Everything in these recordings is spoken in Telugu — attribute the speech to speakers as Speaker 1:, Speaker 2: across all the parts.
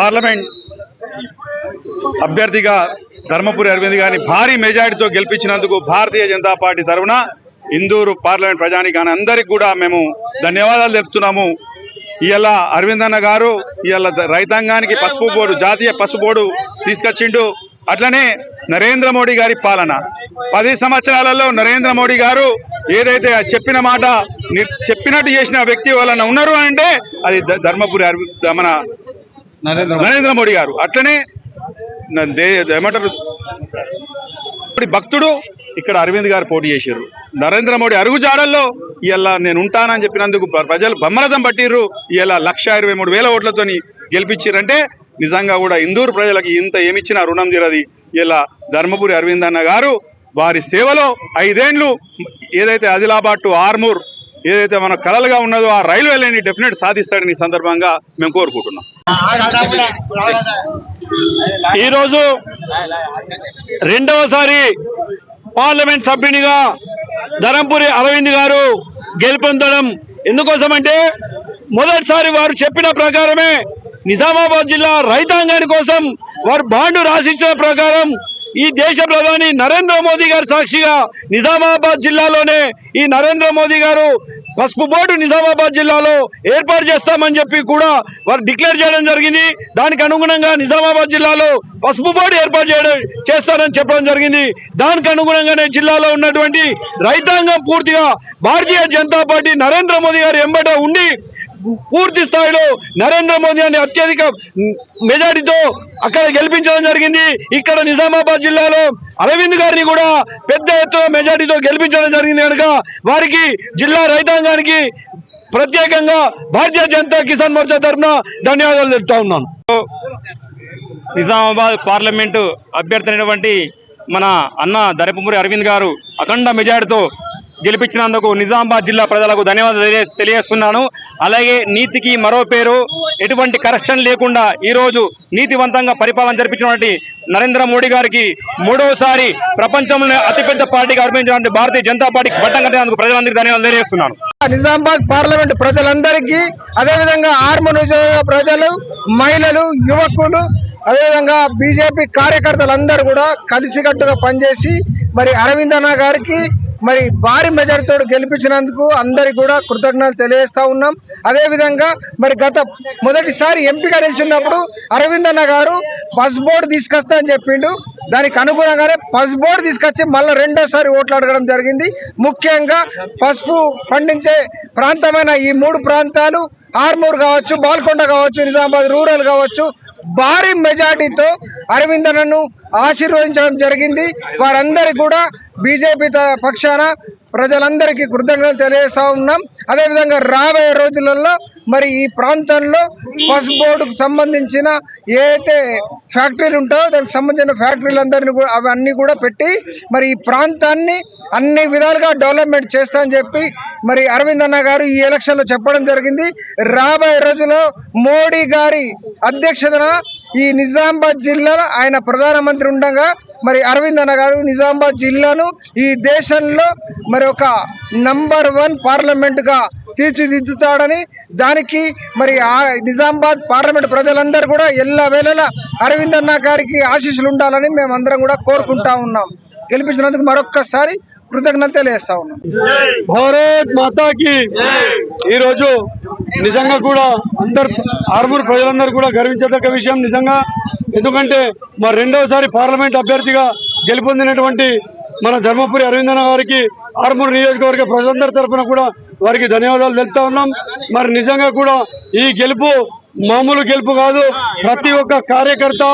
Speaker 1: పార్లమెంట్ అభ్యర్థిగా ధర్మపురి అరవింద్ గారిని భారీ మెజారిటీతో గెలిపించినందుకు భారతీయ జనతా పార్టీ తరఫున ఇందూరు పార్లమెంట్ ప్రజానికాన్ని అందరికి కూడా మేము ధన్యవాదాలు తెలుపుతున్నాము. ఇవాళ అరవింద్ అన్న గారు ఇవాళ రైతాంగానికి పసుపు బోర్డు జాతీయ పసుపు బోర్డు తీసుకొచ్చిండు. అట్లనే నరేంద్ర మోడీ గారి పాలన. పది సంవత్సరాలలో నరేంద్ర మోడీ గారు ఏదైతే చెప్పిన మాట చెప్పినట్టు చేసిన వ్యక్తి వలన ఉన్నారు అంటే అది ధర్మపురి మన నరేంద్ర మోడీ. గారు. అట్లనే ఏమంటారు? ఇప్పుడు భక్తుడు ఇక్కడ అరవింద్ గారు పోటీ చేశారు. నరేంద్ర మోడీ అరుగుజాడల్లో ఇలా నేను ఉంటానని చెప్పినందుకు ప్రజలు బమ్మరథం పట్టిర్రు. ఇలా లక్ష ఇరవై మూడు వేల ఓట్లతోని గెలిపించారంటే నిజంగా కూడా ఇందూరు ప్రజలకు ఇంత ఏమిచ్చినా రుణం తీరది. ఇలా ధర్మపురి అరవింద్ అన్న గారు వారి సేవలో ఐదేండ్లు ఏదైతే ఆదిలాబాద్ టు ఆర్మూర్ ఏదైతే మన కలలుగా ఉన్నదో ఆ రైల్వే లైన్ డెఫినెట్ సాధిస్తాడని ఈ సందర్భంగా మేము కోరుకుంటున్నాం.
Speaker 2: ఈరోజు రెండవసారి పార్లమెంట్ సభ్యునిగా ధరంపురి అరవింద్ గారు గెలుపొందడం ఎందుకోసమంటే మొదటిసారి వారు చెప్పిన ప్రకారమే నిజామాబాద్ జిల్లా రైతాంగాని కోసం వారు బాండు రాసించిన ప్రకారం ఈ దేశ ప్రధాని నరేంద్ర మోదీ గారి సాక్షిగా నిజామాబాద్ జిల్లాలోనే ఈ నరేంద్ర మోదీ గారు పసుపు బోర్డు నిజామాబాద్ జిల్లాలో ఏర్పాటు చేస్తామని చెప్పి కూడా వారు డిక్లేర్ చేయడం జరిగింది. దానికి అనుగుణంగా నిజామాబాద్ జిల్లాలో పసుపు బోర్డు ఏర్పాటు చేయడం చేస్తారని చెప్పడం జరిగింది. దానికి అనుగుణంగానే జిల్లాలో ఉన్నటువంటి రైతాంగం పూర్తిగా భారతీయ జనతా పార్టీ నరేంద్ర మోదీ గారు ఎంబట ఉండి పూర్తి స్థాయిలో నరేంద్ర మోదీ అని అత్యధిక మెజారిటీతో అక్కడ గెలిపించడం జరిగింది. ఇక్కడ నిజామాబాద్ జిల్లాలో అరవింద్ గారిని కూడా పెద్ద ఎత్తున మెజారిటీతో గెలిపించడం జరిగింది కనుక వారికి జిల్లా రైతాంగానికి ప్రత్యేకంగా భారతీయ జనతా కిసాన్ మోర్చా తరఫున ధన్యవాదాలు తెలుపుతా ఉన్నాను.
Speaker 3: నిజామాబాద్ పార్లమెంటు అభ్యర్థి అయినటువంటి మన అన్న దరపమూరి అరవింద్ గారు అఖండ మెజార్టీతో గెలిపించినందుకు నిజామాబాద్ జిల్లా ప్రజలకు ధన్యవాదాలు తెలియజేస్తున్నాను. అలాగే నీతికి మరో పేరు ఎటువంటి కరప్షన్ లేకుండా ఈరోజు నీతివంతంగా పరిపాలన జరిపించినటువంటి నరేంద్ర మోడీ గారికి మూడవసారి ప్రపంచంలో అతిపెద్ద పార్టీగా అర్పించినటువంటి భారతీయ జనతా పార్టీకి పట్టం కట్టినందుకు ప్రజలందరికీ ధన్యవాదాలు తెలియజేస్తున్నాను.
Speaker 4: నిజామాబాద్ పార్లమెంట్ ప్రజలందరికీ అదేవిధంగా ఆర్మ నియోజకవర్గ ప్రజలు మహిళలు యువకులు అదేవిధంగా బీజేపీ కార్యకర్తలందరూ కూడా కలిసికట్టుగా పనిచేసి మరి అరవిందన్న గారికి మరి భారీ మెజార్టీతో గెలిపించినందుకు అందరికి కూడా కృతజ్ఞతలు తెలియజేస్తా ఉన్నాం. అదేవిధంగా మరి గత మొదటిసారి ఎంపీగా నిలిచినప్పుడు అరవింద్ అన్న గారు పస్ బోర్డు తీసుకొస్తా అని చెప్పిండు. దానికి అనుగుణంగానే పసుపు బోర్డు తీసుకొచ్చి మళ్ళీ రెండోసారి ఓట్లు అడగడం జరిగింది. ముఖ్యంగా పసుపు పండించే ప్రాంతమైన ఈ మూడు ప్రాంతాలు ఆర్మూర్ కావచ్చు బాల్కొండ కావచ్చు నిజామాబాద్ రూరల్ కావచ్చు భారీ మెజార్టీతో అరవింద నన్ను ఆశీర్వదించడం జరిగింది. వారందరికీ కూడా బీజేపీ త- పక్షాన ప్రజలందరికీ కృతజ్ఞతలు తెలియజేస్తా ఉన్నాం. అదేవిధంగా రాబోయే రోజులలో మరి ఈ ప్రాంతంలో పసుపు బోర్డుకు సంబంధించిన ఏదైతే ఫ్యాక్టరీలు ఉంటాయో దానికి సంబంధించిన ఫ్యాక్టరీలందరినీ కూడా అవన్నీ కూడా పెట్టి మరి ఈ ప్రాంతాన్ని అన్ని విధాలుగా డెవలప్మెంట్ చేస్తా అని చెప్పి మరి అరవింద్ అన్న గారు ఈ ఎలక్షన్లో చెప్పడం జరిగింది. రాబోయే రోజుల్లో మోడీ గారి అధ్యక్షతన ఈ నిజామాబాద్ జిల్లాలో ఆయన ప్రధానమంత్రి ఉండగా మరి అరవింద్ అన్న గారు నిజామాబాద్ జిల్లాను ఈ దేశంలో మరి ఒక నంబర్ వన్ పార్లమెంట్గా తీర్చిదిద్దుతాడని దానికి మరి ఆ నిజామాబాద్ పార్లమెంట్ ప్రజలందరూ కూడా ఎల్ల వేళలా అరవింద్ అన్న గారికి ఆశీస్సులు ఉండాలని మేమందరం కూడా కోరుకుంటా ఉన్నాం. గెలిపించినందుకు మరొక్కసారి కృతజ్ఞత తెలియజేస్తా ఉన్నాం.
Speaker 2: భారత్ మాతాకి ఈరోజు నిజంగా కూడా అందరు ఆర్మూర్ ప్రజలందరూ కూడా గర్వించదగ్గ విషయం నిజంగా ఎందుకంటే మరి రెండవసారి పార్లమెంట్ అభ్యర్థిగా గెలుపొందినటువంటి మన ధర్మపురి అరవిందన గారికి ఆర్మూర్ నియోజకవర్గ ప్రజలందరి తరఫున కూడా వారికి ధన్యవాదాలు తెలుపుతా ఉన్నాం. మరి నిజంగా కూడా ఈ గెలుపు మామూలు గెలుపు కాదు. ప్రతి ఒక్క కార్యకర్త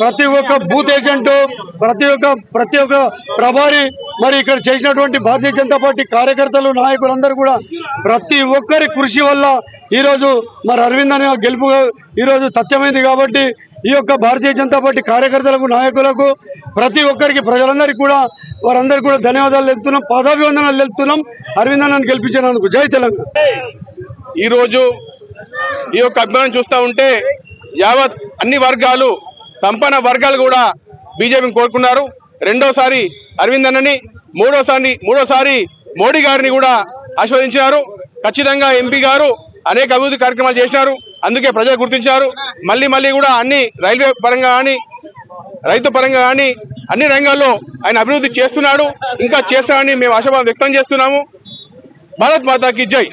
Speaker 2: ప్రతి ఒక్క బూత్ ఏజెంట్ ప్రతి ఒక్క ప్రతి ఒక్క ప్రభారి మరి ఇక్కడ చేసినటువంటి భారతీయ జనతా పార్టీ కార్యకర్తలు నాయకులందరూ కూడా ప్రతి ఒక్కరి కృషి వల్ల ఈరోజు మరి అరవింద్ అనే గెలుపు ఈరోజు తథ్యమైంది కాబట్టి ఈ యొక్క భారతీయ జనతా పార్టీ కార్యకర్తలకు నాయకులకు ప్రతి ఒక్కరికి ప్రజలందరికీ కూడా వారందరికీ కూడా ధన్యవాదాలు తెలుపుతున్నాం పాదాభివందనాలు తెలుపుతున్నాం అరవింద్ అన్నను గెలిపించినందుకు. జై తెలంగాణ.
Speaker 5: ఈరోజు ఈ యొక్క అభిమానం చూస్తూ ఉంటే యావత్ అన్ని వర్గాలు సంపన్న వర్గాలు కూడా బీజేపీని కోరుకున్నారు. రెండోసారి అరవింద్ అన్నని మూడోసారి మూడోసారి మోడీ గారిని కూడా ఆస్వాదించినారు ఖచ్చితంగా ఎంపీ గారు అనేక అభివృద్ధి కార్యక్రమాలు చేసినారు. అందుకే ప్రజలు గుర్తించారు మళ్ళీ మళ్ళీ కూడా అన్ని రైల్వే పరంగా కానీ రైతు పరంగా కానీ అన్ని రంగాల్లో ఆయన అభివృద్ధి చేస్తున్నాడు. ఇంకా చేస్తాడని మేము ఆశాభావం వ్యక్తం చేస్తున్నాము. భారత్ మాతాకి జై.